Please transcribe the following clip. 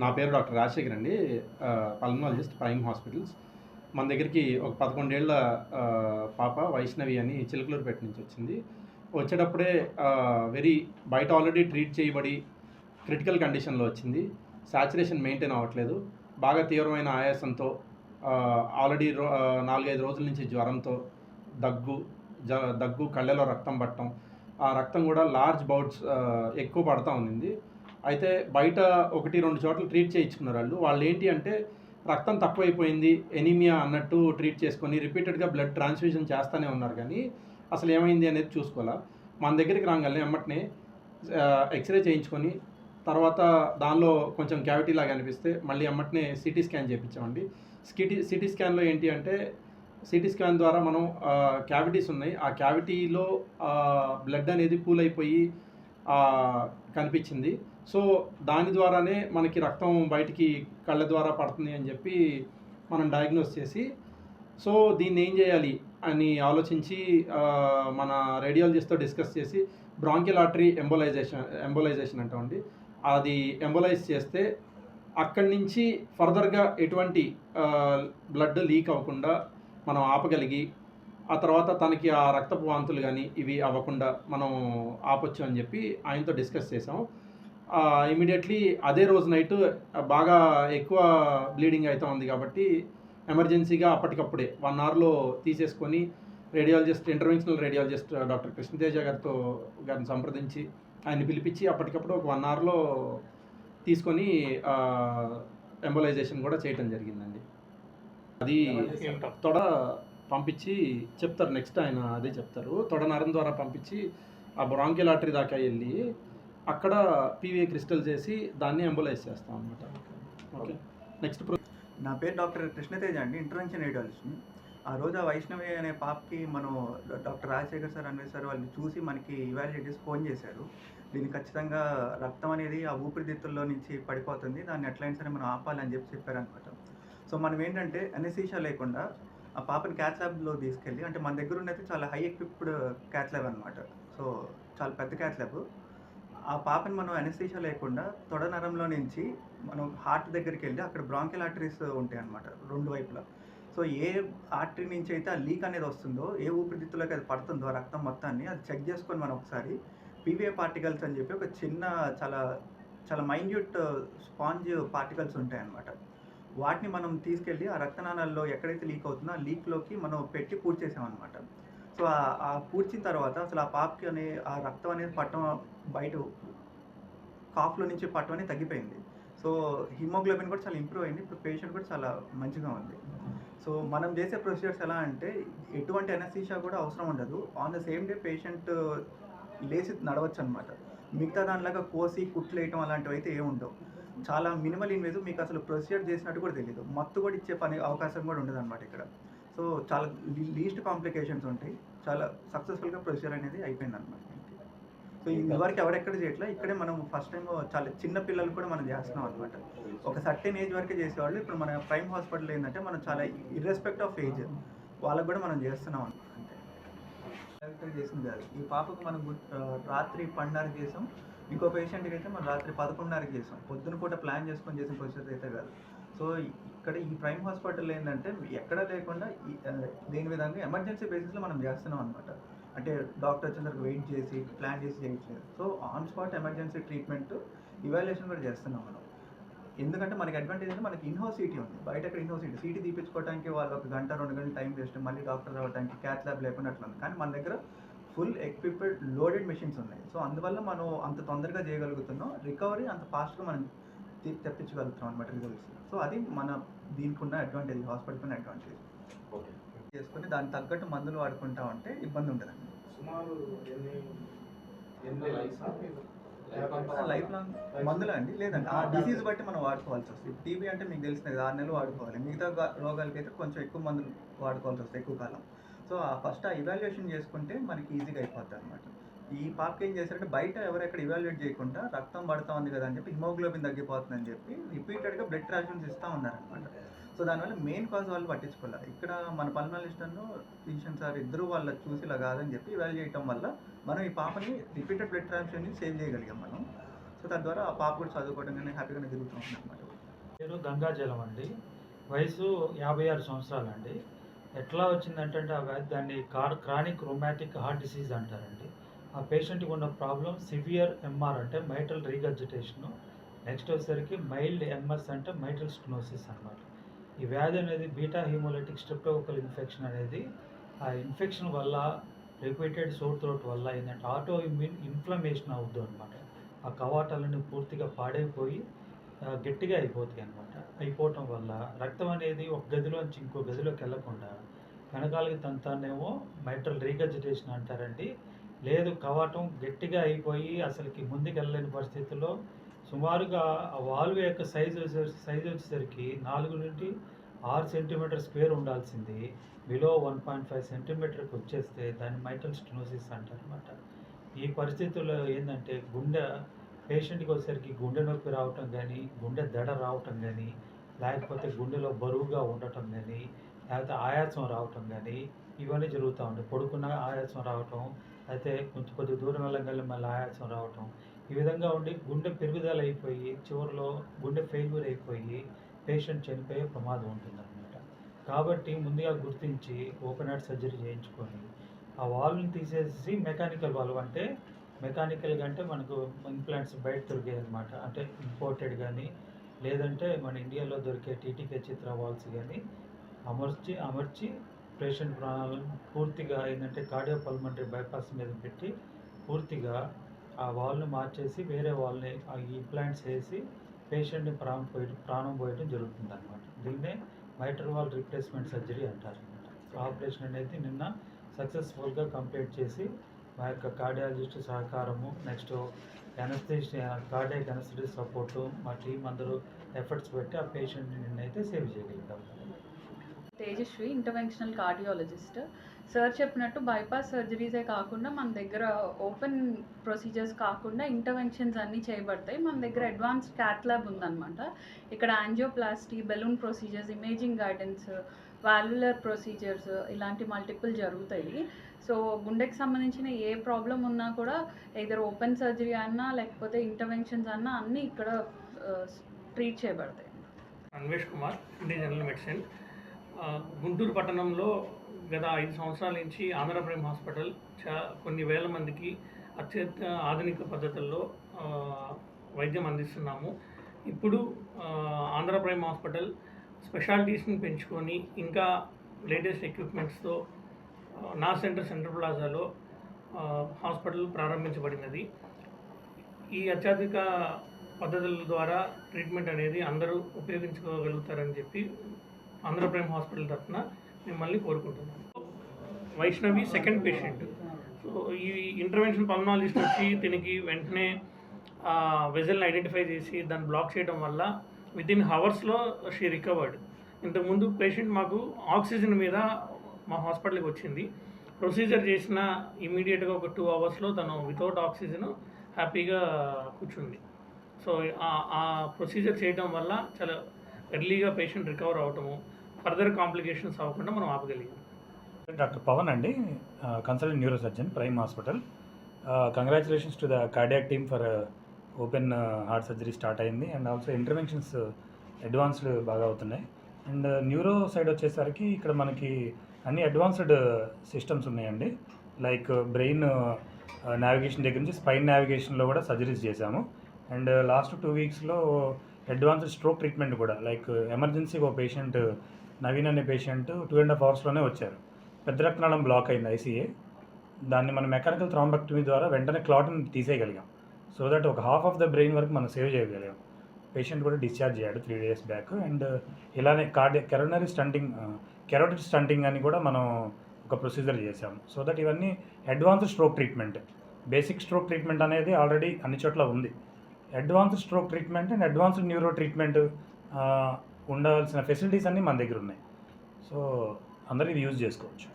నా పేరు డాక్టర్ రాజశేఖర్ అండి. Pulmonologist prime hospitals. మన దగ్గరికి ఒక పదకొండేళ్ళ పాప వైష్ణవి అని చిలుకలూరుపేట నుంచి వచ్చింది. వచ్చేటప్పుడే వెరీ బయట ఆల్రెడీ ట్రీట్ చేయబడి క్రిటికల్ కండిషన్లో వచ్చింది. సాచురేషన్ మెయింటైన్ అవ్వట్లేదు. బాగా తీవ్రమైన ఆయాసంతో ఆల్రెడీ రో నాలుగైదు రోజుల నుంచి జ్వరంతో దగ్గు జ దగ్గు కళ్ళలో రక్తం పట్టడం ఆ రక్తం కూడా లార్జ్ బౌట్స్ ఎక్కువ పడతా ఉంది అయితే బయట ఒకటి రెండు చోట్ల ట్రీట్ చేయించుకున్నారు వాళ్ళు. వాళ్ళు ఏంటి అంటే రక్తం తక్కువైపోయింది ఎనీమియా అన్నట్టు ట్రీట్ చేసుకొని రిపీటెడ్గా బ్లడ్ ట్రాన్స్ఫ్యూజన్ చేస్తూనే ఉన్నారు. కానీ అసలు ఏమైంది అనేది చూసుకోవాలా? మన దగ్గరికి రాగానే ఎమ్మటనే ఎక్స్రే చేయించుకొని తర్వాత దానిలో కొంచెం క్యావిటీ లాగా అనిపిస్తే మళ్ళీ ఎమ్మటనే సిటీ స్కాన్ చేయించామండి. సిటీ సిటీ స్కాన్లో ఏంటి అంటే సిటీ స్కాన్ ద్వారా మనం క్యావిటీస్ ఉన్నాయి. ఆ క్యావిటీలో బ్లడ్ అనేది కూల్ అయిపోయి కనిపించింది. సో దాని ద్వారానే మనకి రక్తం బయటికి కళ్ళ ద్వారా పడుతుంది అని చెప్పి మనం డయాగ్నోస్ చేసి సో దీన్ని ఏం చేయాలి అని ఆలోచించి మన రేడియాలజిస్ట్తో డిస్కస్ చేసి బ్రాంకియల్ ఆర్టరీ ఎంబోలైజేషన్ ఎంబోలైజేషన్ అంటామండి అది ఎంబోలైజ్ చేస్తే అక్కడి నుంచి ఫర్దర్గా ఎటువంటి బ్లడ్ లీక్ అవ్వకుండా మనం ఆపగలిగి ఆ తర్వాత తనకి ఆ రక్తపు వాంతులు కానీ ఇవి అవ్వకుండా మనం ఆపొచ్చు అని చెప్పి ఆయనతో డిస్కస్ చేసాం ఇమీడియట్లీ అదే రోజు నైట్ బాగా ఎక్కువ బ్లీడింగ్ అవుతా ఉంది కాబట్టి ఎమర్జెన్సీగా అప్పటికప్పుడే వన్ అవర్లో తీసేసుకొని radiologist interventional radiologist doctor Krishnateja గారితో గారిని సంప్రదించి ఆయన్ని పిలిపించి అప్పటికప్పుడు ఒక వన్ అవర్లో తీసుకొని ఎంబోలైజేషన్ కూడా చేయటం జరిగిందండి. అది తొడ పంపించి చెప్తారు. నెక్స్ట్ ఆయన అదే చెప్తారు. తొడనరం ద్వారా పంపించి ఆ బ్రాంకి లాటరీ దాకా వెళ్ళి అక్కడ పీవీఏ క్రిస్టల్ చేసి దాన్ని అంబులైజ్ చేస్తాం అనమాట ఓకే నెక్స్ట్ నా పేరు డాక్టర్ కృష్ణతేజ అండి. ఇంటర్వెన్షన్ రేడియాలజిస్ట్ ఆ రోజు ఆ వైష్ణవి అనే పాపకి మనం డాక్టర్ రాజశేఖర్ సార్ అనే సార్ వాళ్ళు చూసి మనకి ఇవాల్యుయేట్ చేసి ఫోన్ చేశారు. దీన్ని ఖచ్చితంగా రక్తం అనేది ఆ ఊపిరితిత్తుల్లో నుంచి పడిపోతుంది. దాన్ని ఎట్లయినా సరే మనం ఆపాలని చెప్పి చెప్పారనమాట సో మనం ఏంటంటే అనెసీషా లేకుండా ఆ పాపని క్యాచ్ ల్యాబ్లో తీసుకెళ్ళి అంటే మన దగ్గర ఉన్నది చాలా హై ఎక్విప్డ్ క్యాచ్ ల్యాబ్ అనమాట సో చాలా పెద్ద క్యాత్ ల్యాబ్ ఆ పాపని మనం అనెస్థీషియా లేకుండా తొడ నరంలో నుంచి మనం హార్ట్ దగ్గరికి వెళ్ళి అక్కడ బ్రాంకియల్ ఆర్టరీస్ ఉంటాయి అనమాట రెండు వైపులా. సో ఏ ఆర్టరీ నుంచి అయితే ఆ లీక్ అనేది వస్తుందో ఏ ఊపిరితిత్తులోకి అది పడుతుందో ఆ రక్తం మొత్తాన్ని అది చెక్ చేసుకొని మనం ఒకసారి పీవీఏ పార్టికల్స్ అని చెప్పి ఒక చిన్న చాలా చాలా మైన్యూట్ స్పాంజ్ పార్టికల్స్ ఉంటాయి వాటిని మనం తీసుకెళ్ళి ఆ రక్తనాళాల్లో ఎక్కడైతే లీక్ అవుతుందో ఆ లీక్లోకి మనం పెట్టి పూడ్చేసామన్నమాట. సో ఆ- పూడ్చిన తర్వాత అసలు ఆ పాపకి అనే ఆ రక్తం అనేది పట్టం బయట కాఫ్లో నుంచి పట్టం అనేది తగ్గిపోయింది. సో హిమోగ్లోబిన్ కూడా చాలా ఇంప్రూవ్ అయింది. ఇప్పుడు పేషెంట్ కూడా చాలా మంచిగా ఉంది. సో మనం చేసే ప్రొసీజర్స్ ఎలా అంటే ఎటువంటి అనస్థీషియా కూడా అవసరం ఉండదు. On the same day patient లేచి నడవచ్చు అనమాట మిగతా దానిలాగా కోసి కుట్లు వేయటం అలాంటివి అయితే ఏముండవు. చాలా మినిమల్ ఇన్వేజివ్ మీకు అసలు ప్రొసీజర్ చేసినట్టు కూడా తెలియదు మత్తు కూడా ఇచ్చే పని అవకాశం కూడా ఉండదు అనమాట ఇక్కడ. సో చాలా లీస్ట్ కాంప్లికేషన్స్ ఉంటాయి. చాలా సక్సెస్ఫుల్గా ప్రొసీజర్ అనేది అయిపోయింది అనమాట సో ఇదివరకు ఎవరెక్కడ చేయట్లా ఇక్కడే మనం ఫస్ట్ టైం చాలా చిన్న పిల్లలు కూడా మనం చేస్తున్నాం అనమాట ఒక సర్టెన్ ఏజ్ వరకే చేసేవాళ్ళు. ఇప్పుడు మన ప్రైమ్ హాస్పిటల్ ఏంటంటే మనం చాలా ఇర్రెస్పెక్ట్ ఆఫ్ ఏజ్ వాళ్ళకు కూడా మనం చేస్తున్నాం డైరెక్ట్గా చేసింది కాదు. ఈ పాపకు మనం రాత్రి పన్నెండున్నరకు చేసాం. ఇంకో పేషెంట్కి అయితే మనం రాత్రి పదకొండున్నరకి చేసాం. పొద్దున పూట ప్లాన్ చేసుకొని చేసిన ప్రొసీజర్ అయితే కాదు. సో ఇక్కడ ఈ ప్రైమ్ హాస్పిటల్ ఏంటంటే ఎక్కడ లేకుండా దేని విధంగా ఎమర్జెన్సీ బేసిస్లో మనం చేస్తున్నాం అనమాట అంటే డాక్టర్ వచ్చేసరికి వెయిట్ చేసి ప్లాన్ చేసి చేయట్లేదు so on spot emergency treatment evaluation కూడా చేస్తున్నాం మనం. ఎందుకంటే మనకి అడ్వాంటేజ్ అంటే మనకి ఇన్హౌస్ సీటీ ఉంది. బయట అక్కడ ఇన్హౌస్ సీటీ? సీటీ తీపించుకోవడానికి వాళ్ళు ఒక గంట రెండు గంటలు టైం వేస్ట్. మళ్ళీ డాక్టర్ రావడానికి క్యాత్ ల్యాబ్ లేకుండా అట్లా ఉంది. కానీ మన దగ్గర ఫుల్ ఎక్విప్డ్ లోడెడ్ మెషిన్స్ ఉన్నాయి. సో అందువల్ల మనం అంత తొందరగా చేయగలుగుతున్నాం. రికవరీ అంత ఫాస్ట్గా మనం తెప్పించగలుగుతున్నాం అనమాట రిజల్ట్స్ సో అది మన దీనికి ఉన్న అడ్వాంటేజ్ హాస్పిటల్కి ఉన్న అడ్వాంటేజ్ ఓకే. చేసుకుని దానికి తగ్గట్టు మందులు వాడుకుంటా ఉంటే ఇబ్బంది ఉంటుందండి సుమారు ఎన్ని ఎన్ని లైఫ్ లాంగ్. మందులు అండి? లేదండి. ఆ డిసీజ్ బట్టి మనం వాడుకోవాల్సి వస్తుంది. టీబీ అంటే మీకు తెలిసిన కదా ఆరు నెలలు వాడుకోవాలి. మిగతా రోగాలకి అయితే కొంచెం ఎక్కువ మందులు వాడుకోవాల్సి వస్తుంది ఎక్కువ కాలం. సో ఆ ఫస్ట్ ఆ ఇవాల్యుయేషన్ చేసుకుంటే మనకి ఈజీగా అయిపోద్ది అనమాట ఈ పాపకి ఏం చేశారంటే బయట ఎవరెక్కడ ఇవాల్యుయేట్ చేయకుండా రక్తం పడతా ఉంది కదా అని చెప్పి హిమోగ్లోబిన్ తగ్గిపోతుందని చెప్పి రిపీటెడ్గా బ్లడ్ ట్రాన్స్ఫ్యూన్స్ ఇస్తూ ఉన్నారనమాట సో దానివల్ల మెయిన్ కాజ్ వాళ్ళు పట్టించుకోలేదు ఇక్కడ మన పల్మనాలిస్టన్ను ఫిజిషియన్ సార్ ఇద్దరు వాళ్ళు చూసి ఇలా కాదని చెప్పి ఇవాల్యూ చేయటం వల్ల మనం ఈ పాపని రిపీటెడ్ బ్లడ్ ట్రాన్స్ఫ్యూషన్ సేవ్ చేయగలిగాం మనం. సో తద్వారా ఆ పాప కూడా చదువుకోవడం కానీ హ్యాపీగానే తిరుగుతూ ఉంటుంది అనమాట పేరు గంగాజలం అండి. వయసు యాభై ఆరు సంవత్సరాలు అండి ఎట్లా వచ్చిందంటే ఆ వ్యాధి దాన్ని కార్ క్రానిక్ రొమాటిక్ హార్ట్ డిసీజ్ అంటారండి. ఆ పేషెంట్కి ఉన్న ప్రాబ్లం సివియర్ ఎంఆర్ అంటే మైటల్ రీగర్జిటేషను నెక్స్ట్ వచ్చేసరికి మైల్డ్ ఎంఎస్ అంటే మైటల్ స్టోనోసిస్ అనమాట ఈ వ్యాధి అనేది బీటా హిమోలైటిక్ స్ట్రిప్టోకల్ ఇన్ఫెక్షన్ అనేది ఆ ఇన్ఫెక్షన్ వల్ల రిపీటెడ్ సోర్ థ్రోట్ వల్ల ఏంటంటే ఆటో ఇమ్యూన్ ఇన్ఫ్లమేషన్ అవుద్దు అనమాట ఆ కవాటాలన్నీ పూర్తిగా పాడైపోయి గట్టిగా అయిపోతాయి అనమాట అయిపోవటం వల్ల రక్తం అనేది ఒక గదిలోంచి ఇంకో గదిలోకి వెళ్ళకుండా వెనకాలకి తంతానేమో మైట్రల్ రీగజిటేషన్ అంటారండి. లేదు కవాటం గట్టిగా అయిపోయి అసలుకి ముందుకు వెళ్ళలేని పరిస్థితుల్లో సుమారుగా ఆ వాల్వ్ యొక్క సైజు సైజు వచ్చేసరికి నాలుగు నుండి ఆరు సెంటీమీటర్ స్క్వేర్ ఉండాల్సింది. బిలో వన్ పాయింట్ ఫైవ్ సెంటీమీటర్కి వచ్చేస్తే దాన్ని మైటల్ స్టెనోసిస్ అంటారనమాట ఈ పరిస్థితుల్లో ఏంటంటే గుండె పేషెంట్కి వచ్చేసరికి గుండె నొప్పి రావటం కానీ గుండె దడ రావటం కానీ లేకపోతే గుండెలో బరువుగా ఉండటం కానీ లేకపోతే ఆయాసం రావటం కానీ ఇవన్నీ జరుగుతూ ఉంటాయి. పడుకున్న ఆయాసం రావటం అయితే కొంచెం కొద్ది దూరం వెళ్ళగానే మళ్ళీ ఆయాసం రావటం. ఈ విధంగా ఉండి గుండె పెరుగుదల అయిపోయి చివరిలో గుండె ఫెయిల్యూర్ అయిపోయి పేషెంట్ చనిపోయే ప్రమాదం ఉంటుందన్నమాట. కాబట్టి ముందుగా గుర్తించి ఓపెన్ హార్ట్ సర్జరీ చేయించుకొని ఆ వాల్వ్ని తీసేసి మెకానికల్ వాల్వ్ అంటే మెకానికల్గా అంటే మనకు ఇంప్లాంట్స్ బయట దొరికాయి అనమాట అంటే ఇంపోర్టెడ్ కానీ లేదంటే మన ఇండియాలో దొరికే టీటీకే చిత్ర వాల్స్ కానీ అమర్చి అమర్చి పేషెంట్ ప్రాణాలను పూర్తిగా ఏంటంటే కార్డియో పల్మనరీ బైపాస్ మీద పెట్టి పూర్తిగా ఆ వాల్ని మార్చేసి వేరే వాల్ని ఆ ఇంప్లాంట్స్ వేసి పేషెంట్ని ప్రాణం పోయి ప్రాణం పోయడం జరుగుతుంది అనమాట దీన్నే మైటర్ వాల్ రీప్లేస్మెంట్ సర్జరీ అంటారు. ఆపరేషన్ అనేది నిన్న సక్సెస్ఫుల్గా కంప్లీట్ చేసి మా యొక్క cardiologist సహకారము next anaesthetist cardiac anaesthetic support మా టీం అందరూ ఎఫర్ట్స్ పెట్టి ఆ పేషెంట్ని నిన్నైతే సేవ్ చేయగలుగుతాం. తేజస్వి ఇంటర్వెన్షనల్ కార్డియాలజిస్ట్ సార్ చెప్పినట్టు బైపాస్ సర్జరీసే కాకుండా మన దగ్గర ఓపెన్ ప్రొసీజర్స్ కాకుండా ఇంటర్వెన్షన్స్ అన్నీ చేయబడతాయి. మన దగ్గర అడ్వాన్స్ క్యాట్ ల్యాబ్ ఉందన్నమాట. ఇక్కడ angioplasty balloon procedures imaging guidance valvular procedures ఇలాంటి మల్టిపుల్ జరుగుతాయి. సో గుండెకి సంబంధించిన ఏ ప్రాబ్లం ఉన్నా కూడా ఇద్దరు ఓపెన్ సర్జరీ అన్నా లేకపోతే ఇంటర్వెన్షన్స్ అన్నా అన్నీ ఇక్కడ ట్రీట్ చేయబడతాయి. Anvesh Kumar Indian general medicine. Guntur పట్టణంలో గత ఐదు సంవత్సరాల నుంచి ఆంధ్రప్రేమ్ హాస్పిటల్ చా కొన్ని వేల మందికి అత్యంత ఆధునిక పద్ధతుల్లో వైద్యం అందిస్తున్నాము. ఇప్పుడు ఆంధ్రప్రేమ్ హాస్పిటల్ స్పెషాలిటీస్ని పెంచుకొని ఇంకా లేటెస్ట్ ఎక్విప్మెంట్స్తో నా సెంటర్ సెంటర్ ప్లాజాలో హాస్పిటల్ ప్రారంభించబడినది. ఈ అత్యాధునిక పద్ధతుల ద్వారా ట్రీట్మెంట్ అనేది అందరూ ఉపయోగించుకోగలుగుతారని చెప్పి ఆంధ్రప్రదేశ్ హాస్పిటల్ తరఫున మిమ్మల్ని కోరుకుంటున్నాను. Vaishnavi second patient. సో ఈ ఇంటర్వెన్షన్ పల్మాలజిస్ట్ వచ్చి దీనికి వెంటనే వెజల్ని ఐడెంటిఫై చేసి దాన్ని బ్లాక్ చేయడం వల్ల విత్ ఇన్ హవర్స్లో షీ రికవర్డ్. ఇంతకుముందు పేషెంట్ మాకు ఆక్సిజన్ మీద మా హాస్పిటల్కి వచ్చింది. ప్రొసీజర్ చేసిన ఇమీడియట్గా ఒక టూ అవర్స్లో తను వితౌట్ ఆక్సిజన్ హ్యాపీగా కూర్చుంది. సో ఆ- ప్రొసీజర్ చేయడం వల్ల చాలా ఎర్లీగా పేషెంట్ రికవర్ అవటము ఫర్దర్ కాంప్లికేషన్స్ అవ్వకుండా మనం ఆపగలిగాం. డాక్టర్ పవన్ అండి. Consultant neuro surgeon prime hospital. Congratulations to the cardiac team for open heart surgery start అయింది. అండ్ ఆల్సో ఇంటర్వెన్షన్స్ అడ్వాన్స్డ్ బాగా అవుతున్నాయి. అండ్ న్యూరో సైడ్ వచ్చేసరికి ఇక్కడ మనకి అన్ని అడ్వాన్స్డ్ సిస్టమ్స్ ఉన్నాయండి. లైక్ బ్రెయిన్ నావిగేషన్ దగ్గర నుంచి స్పైన్ నావిగేషన్లో కూడా సర్జరీస్ చేశాము. అండ్ లాస్ట్ టూ వీక్స్లో అడ్వాన్స్డ్ స్ట్రోక్ ట్రీట్మెంట్ కూడా లైక్ ఎమర్జెన్సీగా ఒక పేషెంట్ నవీన్ అనే పేషెంట్ టూ అండ్ హాఫ్ అవర్స్లోనే వచ్చారు. పెద్ద రక్తనాళం బ్లాక్ అయింది ఐసీఏ. దాన్ని మనం మెకానికల్ థ్రాంబెక్టమీ ద్వారా వెంటనే క్లాట్ని తీసేయగలిగాం. సో దట్ ఒక హాఫ్ ఆఫ్ ద బ్రెయిన్ వరకు మనం సేవ్ చేయగలిగాం. పేషెంట్ కూడా డిశ్చార్జ్ అయ్యాడు త్రీ డేస్ బ్యాక్ అండ్ ఇలానే కార్డి కెరోనరీ స్టంటింగ్ కెరోటిడ్ స్టంటింగ్ అని కూడా మనం ఒక ప్రొసీజర్ చేశాము సో దట్ ఇవన్నీ advance stroke treatment basic stroke treatment అనేది ఆల్రెడీ అన్ని చోట్ల ఉంది. Advance stroke treatment and advanced neuro treatment ఉండవలసిన ఫెసిలిటీస్ అన్నీ మన దగ్గర ఉన్నాయి. సో అందరూ ఇది యూజ్ చేసుకోవచ్చు.